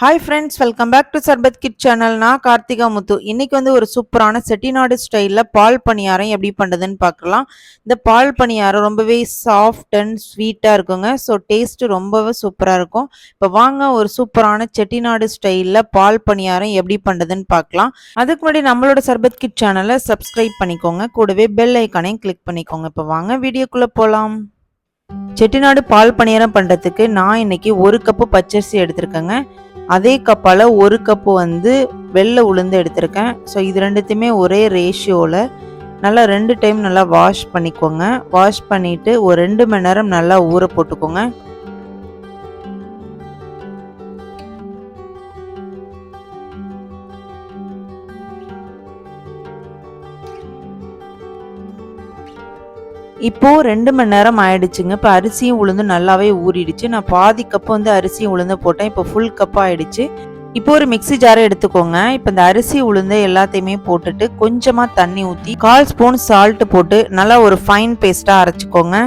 Hi friends welcome back to Sarbath kid channel நான் கார்த்திகா முத்து. இன்னைக்கு வந்து ஒரு சூப்பரான செட்டிநாடு ஸ்டைலில் பால் பணியாரம் எப்படி பண்ணுறதுன்னு பார்க்கலாம். இந்த பால் பணியாரம் ரொம்பவே சாஃப்ட் அண்ட் ஸ்வீட்டாக இருக்குங்க. ஸோ டேஸ்ட்டு ரொம்பவே சூப்பராக இருக்கும். இப்போ வாங்க ஒரு சூப்பரான செட்டிநாடு ஸ்டைலில் பால் பணியாரம் எப்படி பண்ணுறதுன்னு பார்க்கலாம். அதுக்கு முன்னாடி நம்மளோட சர்பத் கிட் சேனலை சப்ஸ்கிரைப் பண்ணிக்கோங்க. கூடவே பெல் ஐக்கானையும் கிளிக் பண்ணிக்கோங்க. இப்போ வாங்க வீடியோக்குள்ளே போகலாம் செட்டிநாடு பால் பணியாரம் பண்ணுறதுக்கு நான் இன்றைக்கி ஒரு கப்பு பச்சரிசி எடுத்திருக்கேங்க. அதே கப்பால் ஒரு கப்பு வந்து வெள்ளை உளுந்து எடுத்திருக்கேன். ஸோ இது ரெண்டுத்தையுமே ஒரே ரேஷியோவில் நல்லா ரெண்டு டைம் நல்லா வாஷ் பண்ணிக்கோங்க. வாஷ் பண்ணிவிட்டு ஒரு ரெண்டு மணி நேரம் நல்லா ஊற போட்டுக்கோங்க. இப்போது ரெண்டு மணி நேரம் ஆயிடுச்சுங்க. இப்போ அரிசியும் உளுந்து நல்லாவே ஊறிடுச்சு. நான் பாதி கப்பு வந்து அரிசியும் உளுந்து போட்டேன். இப்போ ஃபுல் கப் ஆயிடுச்சு. இப்போ ஒரு மிக்சி ஜாரை எடுத்துக்கோங்க. இப்போ இந்த அரிசி உளுந்து எல்லாத்தையுமே போட்டுட்டு கொஞ்சமாக தண்ணி ஊற்றி கால் ஸ்பூன் சால்ட் போட்டு நல்லா ஒரு ஃபைன் பேஸ்ட்டாக அரைச்சிக்கோங்க.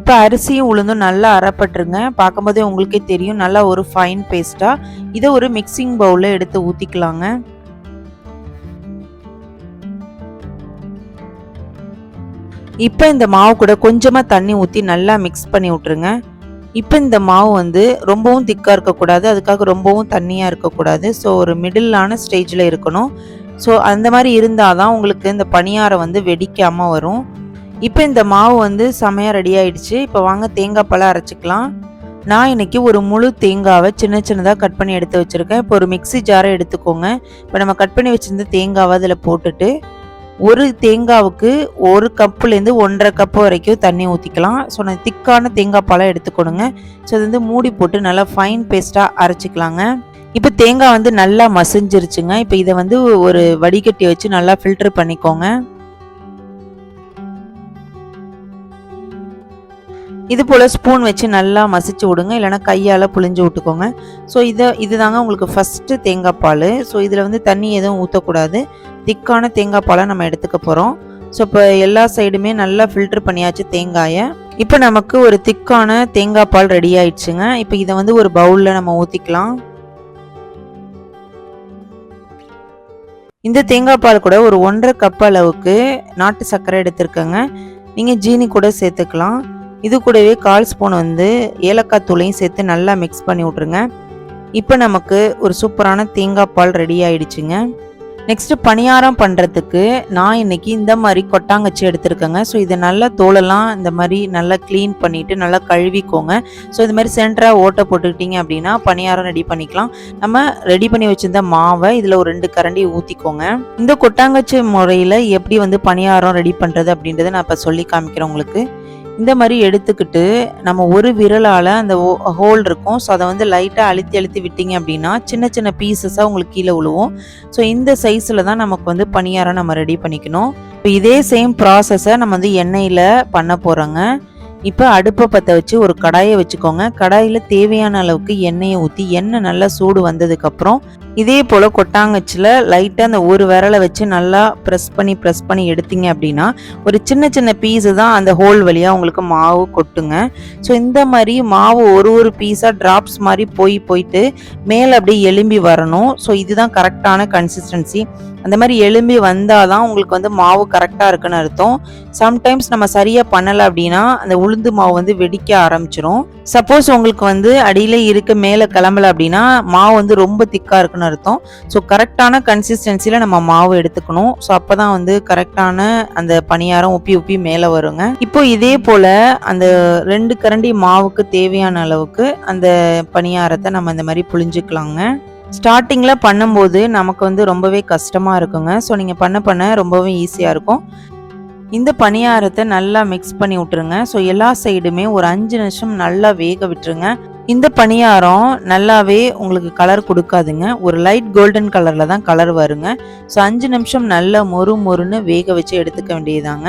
இப்போ அரிசியும் உளுந்தும் நல்லா அரைப்பட்டுருங்க. பார்க்கும்போதே உங்களுக்கே தெரியும். நல்லா ஒரு ஃபைன் பேஸ்ட்டாக இதை ஒரு மிக்சிங் பவுலில் எடுத்து ஊற்றிக்கலாங்க இப்போ இந்த மாவு கூட கொஞ்சமாக தண்ணி ஊற்றி நல்லா மிக்ஸ் பண்ணி விட்ருங்க இப்போ இந்த மாவு வந்து ரொம்பவும் திக்காக இருக்கக்கூடாது. அதுக்காக ரொம்பவும் தண்ணியாக இருக்கக்கூடாது. ஸோ ஒரு மிடிலான ஸ்டேஜில் இருக்கணும். ஸோ அந்த மாதிரி இருந்தால் தான் உங்களுக்கு இந்த பணியாரம் வந்து வெடிக்காமல் வரும். இப்போ இந்த மாவு வந்து செமையாக ரெடி ஆயிடுச்சு. இப்போ வாங்க தேங்காய் பழம் அரைச்சிக்கலாம். நான் இன்னைக்கு ஒரு முழு தேங்காவை சின்ன சின்னதாக கட் பண்ணி எடுத்து வச்சுருக்கேன். இப்போ ஒரு மிக்சி ஜாரை எடுத்துக்கோங்க. இப்போ நம்ம கட் பண்ணி வச்சுருந்த தேங்காவை அதில் போட்டுட்டு ஒரு தேங்காவுக்கு ஒரு கப்புலேருந்து ஒன்றரை கப்பு வரைக்கும் தண்ணி ஊற்றிக்கலாம் ஸோ நான் திக்கான தேங்காய் பழம் எடுத்துக்கணுங்க ஸோ அது வந்து மூடி போட்டு நல்லா ஃபைன் பேஸ்ட்டாக அரைச்சிக்கலாங்க. இப்போ தேங்காய் வந்து நல்லா மசிஞ்சிருச்சுங்க. இப்போ இதை வந்து ஒரு வடிகட்டி வச்சு நல்லா ஃபில்டர் பண்ணிக்கோங்க. இது போல் ஸ்பூன் வச்சு நல்லா மசிச்சு விடுங்க. இல்லைனா கையால் புழிஞ்சு விட்டுக்கோங்க. ஸோ இதை இது தாங்க உங்களுக்கு ஃபஸ்ட்டு தேங்காய் பால். ஸோ இதில் வந்து தண்ணி எதுவும் ஊற்றக்கூடாது திக்கான தேங்காய் பாலை நம்ம எடுத்துக்க போகிறோம் ஸோ இப்போ எல்லா சைடுமே நல்லா ஃபில்ட்ரு பண்ணியாச்சு தேங்காயை. இப்போ நமக்கு ஒரு திக்கான தேங்காய் பால் ரெடி ஆயிடுச்சுங்க. இப்போ இதை வந்து ஒரு பவுலில் நம்ம ஊற்றிக்கலாம் இந்த தேங்காய் பால் கூட ஒரு ஒன்றரை கப் அளவுக்கு நாட்டு சர்க்கரை எடுத்திருக்கேங்க. நீங்கள் ஜீனி கூட சேர்த்துக்கலாம். இது கூடவே கால் ஸ்பூன் வந்து ஏலக்காய் தூளையும் சேர்த்து நல்லா மிக்ஸ் பண்ணி விட்ருங்க இப்போ நமக்கு ஒரு சூப்பரான தேங்காய் பால் ரெடி ஆயிடுச்சுங்க. நெக்ஸ்ட் பணியாரம் பண்ணுறதுக்கு நான் இன்னைக்கு இந்த மாதிரி கொட்டாங்கச்சி எடுத்திருக்கேங்க. ஸோ இதை நல்லா தோலெல்லாம் இந்த மாதிரி நல்லா க்ளீன் பண்ணிவிட்டு நல்லா கழுவிக்கோங்க. ஸோ இது மாதிரி சென்டராக ஓட்டை போட்டுக்கிட்டீங்க அப்படின்னா பணியாரம் ரெடி பண்ணிக்கலாம். நம்ம ரெடி பண்ணி வச்சுருந்த மாவை இதில் ஒரு ரெண்டு கரண்டி ஊற்றிக்கோங்க இந்த கொட்டாங்கச்சி முறையில் எப்படி வந்து பணியாரம் ரெடி பண்ணுறது அப்படின்றத நான் இப்போ சொல்லி காமிக்கிறேன் உங்களுக்கு. இந்த மாதிரி எடுத்துக்கிட்டு நம்ம ஒரு விரலால் அந்த ஹோல் இருக்கும். ஸோ அதை வந்து லைட்டாக அழுத்தி அழுத்தி விட்டீங்க அப்படின்னா சின்ன சின்ன பீசஸாக உங்களுக்கு கீழே விழுவும் ஸோ இந்த சைஸில் தான் நமக்கு வந்து பணியாரம் நம்ம ரெடி பண்ணிக்கணும். இப்போ இதே சேம் ப்ராசஸை நம்ம வந்து எண்ணெயில் பண்ண போகிறோங்க இப்போ அடுப்பை பற்ற வச்சு ஒரு கடாயை வச்சுக்கோங்க. கடாயில் தேவையான அளவுக்கு எண்ணெயை ஊற்றி எண்ணெய் நல்லா சூடு வந்ததுக்கப்புறம் இதே போல் கொட்டாங்கச்சில் லைட்டாக அந்த ஒரு விரலை வச்சு நல்லா ப்ரெஸ் பண்ணி ப்ரெஸ் பண்ணி எடுத்தீங்க அப்படின்னா ஒரு சின்ன சின்ன பீஸு தான் அந்த ஹோல் வழியாக உங்களுக்கு மாவு கொட்டுங்க. ஸோ இந்த மாதிரி மாவு ஒரு ஒரு பீஸாக ட்ராப்ஸ் மாதிரி போய் போயிட்டு மேலே அப்படியே எலும்பி வரணும். ஸோ இதுதான் கரெக்டான கன்சிஸ்டன்சி அந்த மாதிரி எலும்பி வந்தால் தான் உங்களுக்கு வந்து மாவு கரெக்டாக இருக்குன்னு அர்த்தம். சம்டைம்ஸ் நம்ம சரியாக பண்ணலை அப்படின்னா அந்த உளுந்து மாவு வந்து வெடிக்க ஆரம்பிச்சிடும் சப்போஸ் உங்களுக்கு வந்து அடியில் இருக்க மேலே கிளம்பல அப்படின்னா மாவு வந்து ரொம்ப திக்காக இருக்குன்னு அர்த்தம். ஸோ கரெக்டான கன்சிஸ்டன்சியில் நம்ம மாவு எடுத்துக்கணும். ஸோ அப்போ தான் வந்து கரெக்டான அந்த பணியாரம் உப்பி உப்பி மேலே வருங்க. இப்போ இதே போல் அந்த ரெண்டு கரண்டி மாவுக்கு தேவையான அளவுக்கு அந்த பணியாரத்தை நம்ம இந்த மாதிரி புழிஞ்சுக்கலாங்க. ஸ்டார்டிங்கில் பண்ணும்போது நமக்கு வந்து ரொம்பவே கஷ்டமாக இருக்குங்க. ஸோ நீங்கள் பண்ண பண்ண ரொம்பவே ஈஸியாக இருக்கும். இந்த பணியாரத்தை நல்லா மிக்ஸ் பண்ணி விட்டுருங்க. ஸோ எல்லா சைடுமே ஒரு அஞ்சு நிமிஷம் நல்லா வேக விட்டுருங்க. இந்த பணியாரம் நல்லாவே உங்களுக்கு கலர் கொடுக்காதுங்க. ஒரு லைட் கோல்டன் கலரில் தான் கலர் வருங்க. ஸோ அஞ்சு நிமிஷம் நல்லா மொறு மொறுன்னு வேக வச்சு எடுத்துக்க வேண்டியதாங்க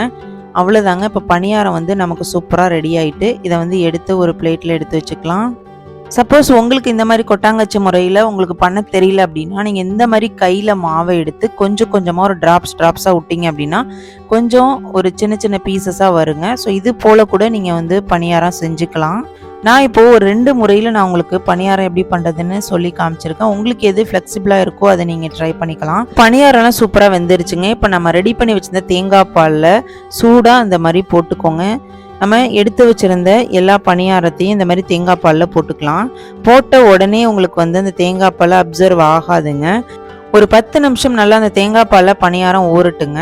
அவ்வளோதாங்க இப்போ பணியாரம் வந்து நமக்கு சூப்பராக ரெடி ஆகிட்டு இதை வந்து எடுத்து ஒரு பிளேட்டில் எடுத்து வச்சுக்கலாம். சப்போஸ் உங்களுக்கு இந்த மாதிரி கொட்டாங்கச்சி முறையில் உங்களுக்கு பண்ண தெரியல அப்படின்னா நீங்கள் இந்த மாதிரி கையில் மாவை எடுத்து கொஞ்சம் கொஞ்சமாக ஒரு ட்ராப்ஸ் ட்ராப்ஸாக விட்டீங்க அப்படின்னா கொஞ்சம் ஒரு சின்ன சின்ன பீசஸாக வருங்க. ஸோ இது போல் கூட நீங்கள் வந்து பணியாரம் செஞ்சுக்கலாம். நான் இப்போது ஒரு ரெண்டு முறையில் நான் உங்களுக்கு பணியாரம் எப்படி பண்ணுறதுன்னு சொல்லி காமிச்சிருக்கேன். உங்களுக்கு எது ஃப்ளெக்சிபிளாக இருக்கோ அதை நீங்கள் ட்ரை பண்ணிக்கலாம். பணியாரம்லாம் சூப்பராக வெந்துருச்சுங்க. இப்போ நம்ம ரெடி பண்ணி வச்சிருந்த தேங்காய் பாலில் சூடாக அந்த மாதிரி போட்டுக்கோங்க. நம்ம எடுத்து வச்சுருந்த எல்லா பணியாரத்தையும் இந்த மாதிரி தேங்காய் பாலில் போட்டுக்கலாம். போட்ட உடனே உங்களுக்கு வந்து அந்த தேங்காய் பால் அப்சர்வ் ஆகாதுங்க. ஒரு பத்து நிமிஷம் நல்லா அந்த தேங்காய் பாலில் பணியாரம் ஊறட்டுங்க.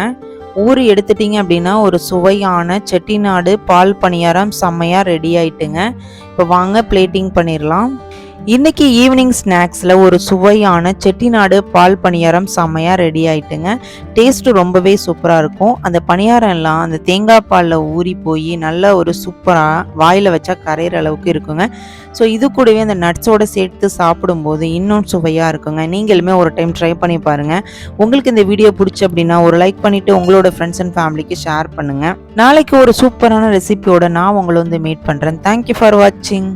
ஊறி எடுத்துட்டீங்க அப்படின்னா ஒரு சுவையான செட்டிநாடு பால் பணியாரம் செம்மையாக ரெடி ஆயிட்டுங்க. இப்போ வாங்க பிளேட்டிங் பண்ணிடலாம் இன்னைக்கு ஈவினிங் ஸ்நாக்ஸில் ஒரு சுவையான செட்டிநாடு பால் பணியாரம் செம்மையாக ரெடி ஆயிட்டுங்க. டேஸ்ட்டு ரொம்பவே சூப்பராக இருக்கும். அந்த பணியாரம் எல்லாம் அந்த தேங்காய் பாலில் ஊறி போய் நல்ல ஒரு சூப்பராக வாயில் வச்சா கரையிற அளவுக்கு இருக்குங்க. ஸோ இது கூடவே அந்த நட்ஸோட சேர்த்து சாப்பிடும்போது இன்னும் சுவையாக இருக்குங்க. நீங்களுமே ஒரு டைம் ட்ரை பண்ணி பாருங்கள் உங்களுக்கு இந்த வீடியோ பிடிச்சி அப்படின்னா ஒரு லைக் பண்ணிவிட்டு உங்களோட ஃப்ரெண்ட்ஸ் அண்ட் ஃபேமிலிக்கு ஷேர் பண்ணுங்கள் நாளைக்கு ஒரு சூப்பரான ரெசிபியோட நான் உங்களை வந்து மீட் பண்ணுறேன் தேங்க்யூ ஃபார் வாட்சிங்